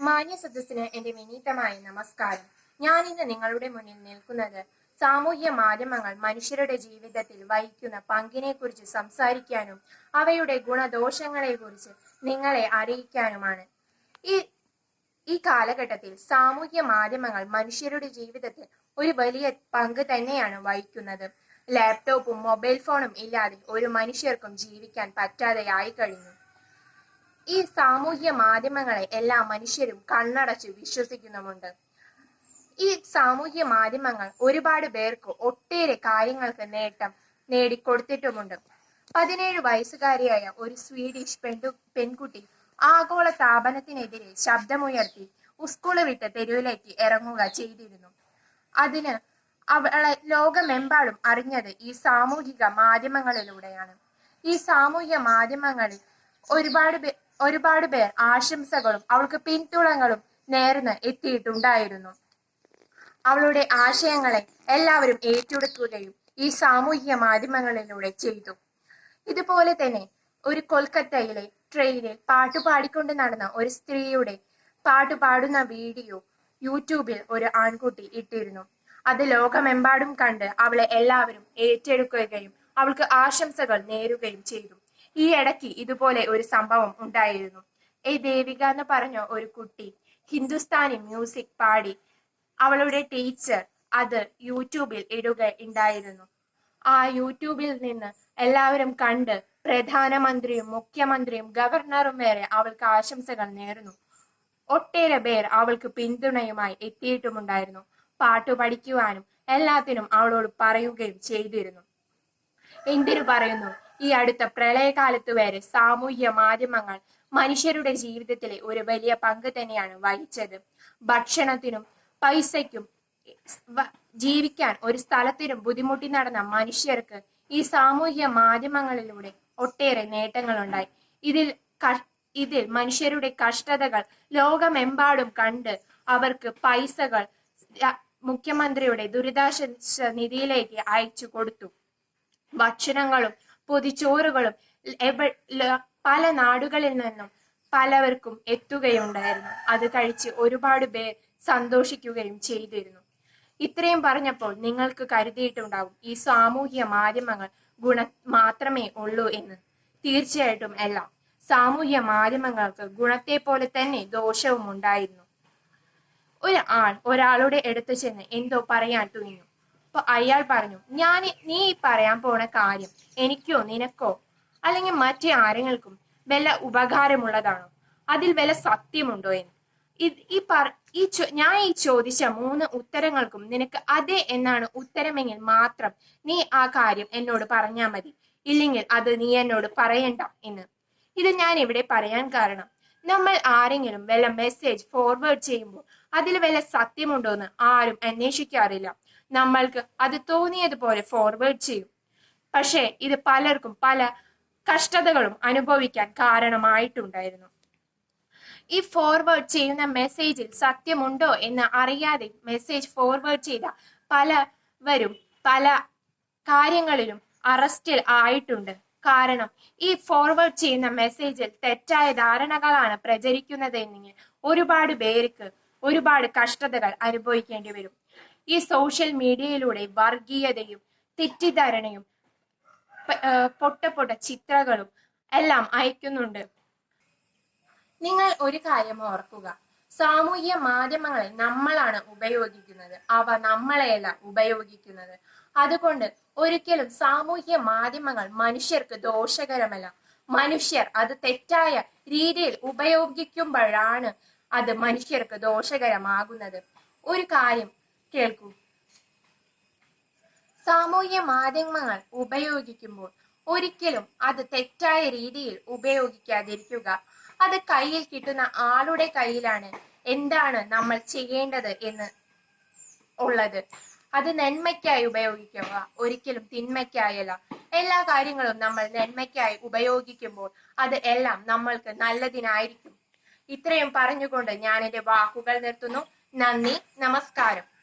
മാന്യ സദസ്സിന് എന്റെ വിനീതമായ നമസ്കാരം. ഞാൻ ഇന്ന് നിങ്ങളുടെ മുന്നിൽ നിൽക്കുന്നത് സാമൂഹ്യ മാധ്യമങ്ങൾ മനുഷ്യരുടെ ജീവിതത്തിൽ വഹിക്കുന്ന പങ്കിനെ കുറിച്ച് സംസാരിക്കാനും അവയുടെ ഗുണദോഷങ്ങളെ കുറിച്ച് നിങ്ങളെ അറിയിക്കാനുമാണ്. ഈ ഈ കാലഘട്ടത്തിൽ സാമൂഹ്യ മാധ്യമങ്ങൾ മനുഷ്യരുടെ ജീവിതത്തിൽ ഒരു വലിയ പങ്ക് തന്നെയാണ് വഹിക്കുന്നത്. ലാപ്ടോപ്പും മൊബൈൽ ഫോണും ഇല്ലാതെ ഒരു മനുഷ്യർക്കും ജീവിക്കാൻ പറ്റാതെയായി കഴിഞ്ഞു. ഈ സാമൂഹ്യ മാധ്യമങ്ങളെ എല്ലാ മനുഷ്യരും കണ്ണടച്ച് വിശ്വസിക്കുന്നുമുണ്ട്. ഈ സാമൂഹ്യ മാധ്യമങ്ങൾ ഒരുപാട് പേർക്ക് ഒട്ടേറെ കാര്യങ്ങൾക്ക് നേട്ടം നേടിക്കൊടുത്തിട്ടുമുണ്ട്. പതിനേഴ് വയസ്സുകാരിയായ ഒരു സ്വീഡിഷ് പെൺകു പെൺകുട്ടി ആഗോള താപനത്തിനെതിരെ ശബ്ദമുയർത്തി സ്കൂൾ വിട്ട് തെരുവിലേക്ക് ഇറങ്ങുക ചെയ്തിരുന്നു. അതിന് അവളെ ലോകമെമ്പാടും അറിഞ്ഞത് ഈ സാമൂഹിക മാധ്യമങ്ങളിലൂടെയാണ്. ഈ സാമൂഹ്യ മാധ്യമങ്ങളിൽ ഒരുപാട് ഒരുപാട് പേർ ആശംസകളും അവൾക്ക് പിന്തുണകളും നേർന്ന് എത്തിയിട്ടുണ്ടായിരുന്നു. അവളുടെ ആശയങ്ങളെ എല്ലാവരും ഏറ്റെടുക്കുകയും ഈ സാമൂഹ്യ മാധ്യമങ്ങളിലൂടെ ചെയ്തു. ഇതുപോലെ തന്നെ ഒരു കൊൽക്കത്തയിലെ ട്രെയിനിൽ പാട്ട് പാടിക്കൊണ്ട് നടന്ന ഒരു സ്ത്രീയുടെ പാട്ട് പാടുന്ന വീഡിയോ യൂട്യൂബിൽ ഒരു ആൺകുട്ടി ഇട്ടിരുന്നു. അത് ലോകമെമ്പാടും കണ്ട് അവളെ എല്ലാവരും ഏറ്റെടുക്കുകയും അവൾക്ക് ആശംസകൾ നേരുകയും ചെയ്തു. ഈ ഇടയ്ക്ക് ഇതുപോലെ ഒരു സംഭവം ഉണ്ടായിരുന്നു. എ ദേവിക എന്ന് പറഞ്ഞ ഒരു കുട്ടി ഹിന്ദുസ്ഥാനി മ്യൂസിക് പാടി അവളുടെ ടീച്ചർ അത് യൂട്യൂബിൽ ഇടുക ഉണ്ടായിരുന്നു. ആ യൂട്യൂബിൽ നിന്ന് എല്ലാവരും കണ്ട് പ്രധാനമന്ത്രിയും മുഖ്യമന്ത്രിയും ഗവർണറും വരെ അവൾക്ക് ആശംസകൾ നേർന്നു. ഒട്ടേറെ പേർ അവൾക്ക് പിന്തുണയുമായി എത്തിയിട്ടുമുണ്ടായിരുന്നു. പാട്ട് പഠിക്കുവാനും എല്ലാത്തിനും അവളോട് പറയുകയും ചെയ്തിരുന്നു. എന്തിനു പറയുന്നു? ഈ അടുത്ത പ്രളയകാലത്ത് വരെ സാമൂഹ്യ മാധ്യമങ്ങൾ മനുഷ്യരുടെ ജീവിതത്തിലെ ഒരു വലിയ പങ്ക് തന്നെയാണ് വഹിച്ചത്. ഭക്ഷണത്തിനും പൈസയ്ക്കും ജീവിക്കാൻ ഒരു സ്ഥലത്തിനും ബുദ്ധിമുട്ടി നടന്ന മനുഷ്യർക്ക് ഈ സാമൂഹ്യ മാധ്യമങ്ങളിലൂടെ ഒട്ടേറെ നേട്ടങ്ങളുണ്ടായി. ഇതിൽ ഇതിൽ മനുഷ്യരുടെ കഷ്ടതകൾ ലോകമെമ്പാടും കണ്ട് അവർക്ക് പൈസകൾ മുഖ്യമന്ത്രിയുടെ ദുരിതാശ്വാസ നിധിയിലേക്ക് അയച്ചു കൊടുത്തു. ഭക്ഷണങ്ങളും പൊതിച്ചോറുകളും പല നാടുകളിൽ നിന്നും പലവർക്കും എത്തുകയുണ്ടായിരുന്നു. അത് കഴിച്ച് ഒരുപാട് പേർ സന്തോഷിക്കുകയും ചെയ്തിരുന്നു. ഇത്രയും പറഞ്ഞപ്പോൾ നിങ്ങൾക്ക് കരുതിയിട്ടുണ്ടാവും ഈ സാമൂഹ്യ മാധ്യമങ്ങൾ ഗുണ മാത്രമേ ഉള്ളൂ എന്ന്. തീർച്ചയായിട്ടും അല്ല സാമൂഹ്യ മാധ്യമങ്ങൾക്ക് ഗുണത്തെ പോലെ തന്നെ ദോഷവും ഉണ്ടായിരുന്നു. ഒരു ആൾ ഒരാളുടെ അടുത്ത് ചെന്ന് എന്തോ പറയാൻ തുനിഞ്ഞു. അപ്പൊ അയാൾ പറഞ്ഞു ഞാൻ നീ ഈ പറയാൻ പോണ കാര്യം എനിക്കോ നിനക്കോ അല്ലെങ്കിൽ മറ്റേ ആരെങ്ങൾക്കും വല്ല ഉപകാരമുള്ളതാണോ? അതിൽ വല്ല സത്യമുണ്ടോ എന്ന്? ഈ പറ ഈ ചോ- ഞാൻ ഈ ചോദിച്ച മൂന്ന് ഉത്തരങ്ങൾക്കും നിനക്ക് അതെ എന്നാണ് ഉത്തരമെങ്കിൽ മാത്രം നീ ആ കാര്യം എന്നോട് പറഞ്ഞാൽ മതി. ഇല്ലെങ്കിൽ അത് നീ എന്നോട് പറയണ്ട എന്ന്. ഇത് ഞാൻ ഇവിടെ പറയാൻ കാരണം നമ്മൾ ആരെങ്കിലും വല്ല മെസ്സേജ് ഫോർവേഡ് ചെയ്യുമ്പോൾ അതിൽ വല്ല സത്യമുണ്ടോ എന്ന് ആരും അന്വേഷിക്കാറില്ല. നമ്മൾക്ക് അത് തോന്നിയതുപോലെ ഫോർവേഡ് ചെയ്യും. പക്ഷേ ഇത് പലർക്കും പല കഷ്ടതകളും അനുഭവിക്കാൻ കാരണമായിട്ടുണ്ടായിരുന്നു. ഈ ഫോർവേഡ് ചെയ്യുന്ന മെസ്സേജിൽ സത്യമുണ്ടോ എന്ന് അറിയാതെ മെസ്സേജ് ഫോർവേഡ് ചെയ്ത പലവരും പല കാര്യങ്ങളിലും അറസ്റ്റിൽ ആയിട്ടുണ്ട്. കാരണം ഈ ഫോർവേഡ് ചെയ്യുന്ന മെസ്സേജിൽ തെറ്റായ ധാരണകളാണ് പ്രചരിക്കുന്നത് എന്നിങ്ങനെ ഒരുപാട് പേർക്ക് ഒരുപാട് കഷ്ടതകൾ അനുഭവിക്കേണ്ടി വരും. ഈ സോഷ്യൽ മീഡിയയിലൂടെ വർഗീയതയും തെറ്റിദ്ധാരണയും പൊട്ട പൊട്ട ചിത്രങ്ങളും എല്ലാം അയക്കുന്നുണ്ട്. നിങ്ങൾ ഒരു കാര്യം ഓർക്കുക. സാമൂഹ്യ മാധ്യമങ്ങളെ നമ്മളാണ് ഉപയോഗിക്കുന്നത്. അവ നമ്മളെയല്ല ഉപയോഗിക്കുന്നത്. അതുകൊണ്ട് ഒരിക്കലും സാമൂഹ്യ മാധ്യമങ്ങൾ മനുഷ്യർക്ക് ദോഷകരമല്ല. മനുഷ്യർ അത് തെറ്റായ രീതിയിൽ ഉപയോഗിക്കുമ്പോഴാണ് അത് മനുഷ്യർക്ക് ദോഷകരമാകുന്നത്. ഒരു കാര്യം കേൾക്കൂ. സാമൂഹ്യ മാധ്യമങ്ങൾ ഉപയോഗിക്കുമ്പോൾ ഒരിക്കലും അത് തെറ്റായ രീതിയിൽ ഉപയോഗിക്കാതിരിക്കുക അത് കയ്യിൽ കിട്ടുന്ന ആളുടെ കയ്യിലാണ് എന്താണ് നമ്മൾ ചെയ്യേണ്ടത് എന്ന് ഉള്ളത്. അത് നന്മയ്ക്കായി ഉപയോഗിക്കുക. ഒരിക്കലും തിന്മയ്ക്കായല്ല. എല്ലാ കാര്യങ്ങളും നമ്മൾ നന്മയ്ക്കായി ഉപയോഗിക്കുമ്പോൾ അത് എല്ലാം നമ്മൾക്ക് നല്ലതിനായിരിക്കും. ഇത്രയും പറഞ്ഞുകൊണ്ട് ഞാൻ എന്റെ വാക്കുകൾ നിർത്തുന്നു. നന്ദി. നമസ്കാരം.